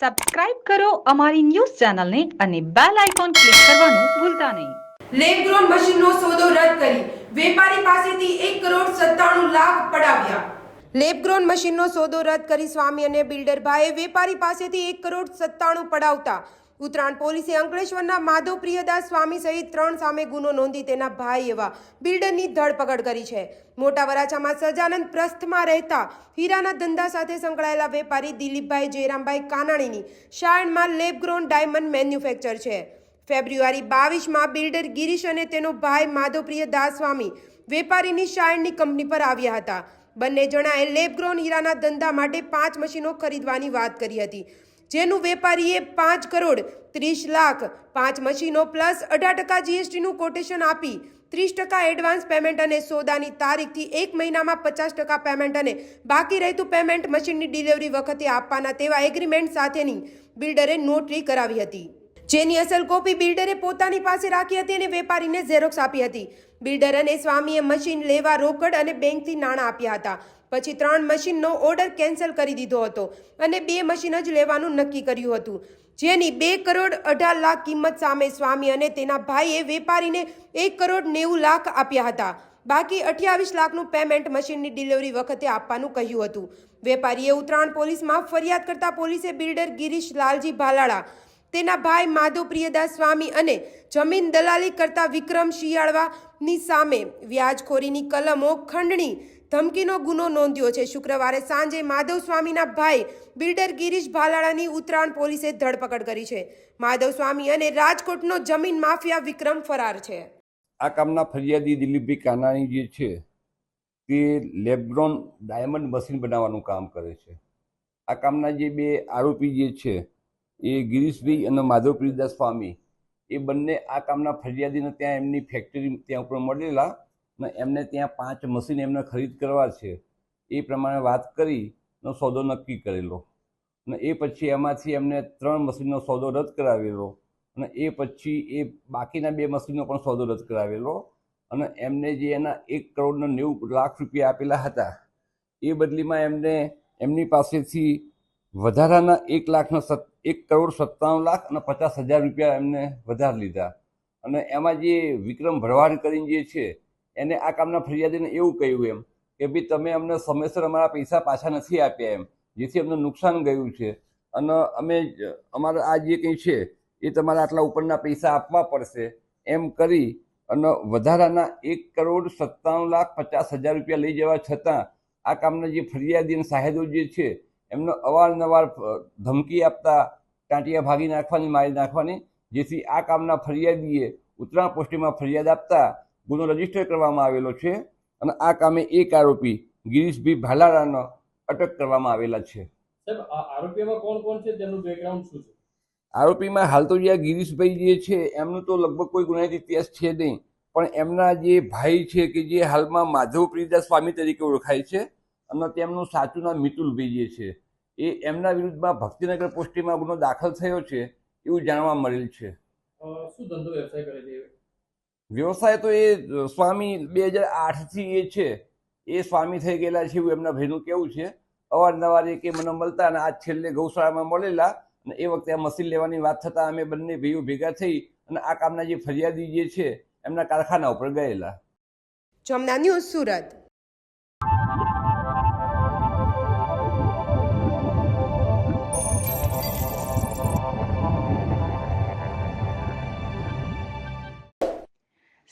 Subscribe કરો અમારી news ચેનલને અને બેલ આઇકોન ક્લિક કરવાનું ભૂલતા નહીં. લેબ ગ્રોન મશીનનો સોદો રદ કરી વેપારી પાસેથી એક કરોડ સત્તાણું લાખ પડાવ્યા. લેબગ્રોન મશીનનો સોદો રદ કરી સ્વામી અને બિલ્ડર ભાઈએ વેપારી પાસેથી એક કરોડ સત્તાણું પડાવતા ઉત્તરાયણ પોલીસે અંકલેશ્વરના માધવ પ્રિયદાસ સ્વામી સહિત ત્રણ સામે ગુનો નોંધી તેના ભાઈ એવા બિલ્ડરની ધરપકડ કરી છે. મોટા વરાછામાં સજાનંદ પ્રસ્થમાં રહેતા હીરાના ધંધા સાથે સંકળાયેલા વેપારી દિલીપભાઈ જયરામભાઈ કાનાણીની શાયણમાં લેબગ્રોન ડાયમંડ મેન્યુફેક્ચર છે. ફેબ્રુઆરી બાવીસમાં બિલ્ડર ગિરીશ અને તેનો ભાઈ માધવપ્રિય દાસ સ્વામી વેપારીની શાયણની કંપની પર આવ્યા હતા. બંને જણાએ લેબગ્રોન હીરાના ધંધા માટે પાંચ મશીનો ખરીદવાની વાત કરી હતી. જેનું વેપારીએ પાંચ કરોડ ત્રીસ લાખ, પાંચ મશીનો પ્લસ અઢાર ટકા જીએસટીનું કોટેશન આપી ત્રીસ ટકા એડવાન્સ પેમેન્ટ અને સોદાની તારીખથી એક મહિનામાં પચાસ ટકા પેમેન્ટ અને બાકી રહેતું પેમેન્ટ મશીનની ડિલિવરી વખતે આપવાના તેવા એગ્રીમેન્ટ સાથેની બિલ્ડરે નોટરી કરાવી હતી. જેની અસલ કોપી બિલ્ડરે પોતાની પાસે રાખી હતી અને વેપારીને ઝેરોક્સ આપી હતી. બિલ્ડર અને સ્વામીએ મશીન લેવા રોકડ અને બેંકથી નાણાં આપ્યા હતા. પછી ત્રણ મશીનનો ઓર્ડર કેન્સલ કરી દીધો હતો અને બે મશીન જ લેવાનું નક્કી કર્યું હતું. જેની બે કરોડ અઢાર લાખ કિંમત સામે સ્વામી અને તેના ભાઈએ વેપારીને એક કરોડ નેવું લાખ આપ્યા હતા. બાકી અઠ્યાવીસ લાખનું પેમેન્ટ મશીનની ડિલિવરી વખતે આપવાનું કહ્યું હતું. વેપારીએ ઉત્તરાયણ પોલીસમાં ફરિયાદ કરતા પોલીસે બિલ્ડર ગિરીશ લાલજી ભાલાળા, તેના ભાઈ માધવ પ્રિયદાસ સ્વામી અને જમીન દલાલી કરતા વિક્રમ શિયાળવાની સામે વ્યાજખોરીની કલમો ખંડણી ધમકીનો ગુનો નોંધ્યો છે. શુક્રવારે સાંજે માધવ સ્વામીના ભાઈ બિલ્ડર ગિરીશ ભાલાળાની ઉત્તરાયણ પોલીસે ધરપકડ કરી છે. માધવ સ્વામી અને રાજકોટનો જમીન માફિયા વિક્રમ ફરાર છે. આ કામના ફરિયાદી દિલીપભાઈ કાનાણી જે છે, તે લેબ્રોન ડાયમંડ મશીન બનાવવાનું કામ કરે છે. આ કામના જે બે આરોપી જે છે, એ ગિરીશભાઈ અને માધવ પ્રિયદાસ સ્વામી, એ બંને આ કામના ફરિયાદીને ત્યાં એમની ફેક્ટરી ત્યાં ઉપર મળેલા એમને ત્યાં પાંચ મશીન એમને ખરીદ કરવા છે, એ પ્રમાણે વાત કરી નો સોદો નક્કી કરેલો. અને એ પછી એમાંથી એમને ત્રણ મશીનનો સોદો રદ કરાવેલો. અને એ પછી એ બાકીના બે મશીનનો પણ સોદો રદ કરાવેલો. અને એમને જે એના એક કરોડના નેવું લાખ રૂપિયા આપેલા હતા, એ બદલીમાં એમને એમની પાસેથી વધારાના એક લાખના સત, એક કરોડ સત્તાણું લાખ અને પચાસ હજાર રૂપિયા એમને વધારે લીધા. અને એમાં જે વિક્રમ ભરવાડ કરીને જે છે એને આ કામના ફરિયાદીને એવું કહ્યું એમ કે ભાઈ તમે અમને સમયસર અમારા પૈસા પાછા નથી આપ્યા એમ, જેથી અમને નુકસાન ગયું છે. અને અમે અમારા આ જે કંઈ છે, એ તમારા આટલા ઉપરના પૈસા આપવા પડશે એમ કરી અને વધારાના એક કરોડ સત્તાણું લાખ પચાસ હજાર રૂપિયા લઈ જવા છતાં આ કામના જે ફરિયાદી અને સાહેદો જે છે, એમને અવારનવાર ધમકી આપતા, ટાંટિયા ભાગી નાખવાની, મારી નાખવાની, જેથી આ કામના ફરિયાદીએ ઉત્તરાયણ પોસ્ટીમાં ફરિયાદ આપતા ગુનો રજિસ્ટર કરવામાં આવેલો છે અને આ કામે એક આરોપી ગિરીશભાઈ ભાલારાનો અટક કરવામાં આવેલા છે. સાહેબ આ આરોપીઓમાં કોણ કોણ છે? તેમનું બેકગ્રાઉન્ડ શું છે? આરોપીમાં હાલ તો જે આ ગિરીશભાઈ જે છે એમનું તો લગભગ કોઈ ગુનાહિત ઇતિહાસ છે નહીં. પણ એમના જે ભાઈ છે કે જે હાલમાં માધવ પ્રિયદાસ સ્વામી તરીકે ઓળખાય છે અને તેમનું સાચું નામ મિતુલભાઈ જે છે એ એમના વિરુદ્ધમાં ભક્તિનગર પોસ્ટીમાં ગુનો દાખલ થયો છે એવું જાણવા મળેલ છે. શું ધંધો વ્યવસાય કરે છે? વ્યવસાય તો એ સ્વામી બે હજાર આઠથી એ છે, એ સ્વામી થઈ ગયેલા છે એવું એમના ભાઈનું કેવું છે. અવારનવાર એ કે મને મળતા અને આજ છેલ્લે ગૌશાળામાં મળેલા અને એ વખતે આ મશીન લેવાની વાત થતાં અમે બંને ભાઈઓ ભેગા થઈ અને આ કામના જે ફરિયાદી જે છે, એમના કારખાના ઉપર ગયેલા. જમના ન્યૂઝ સુરત.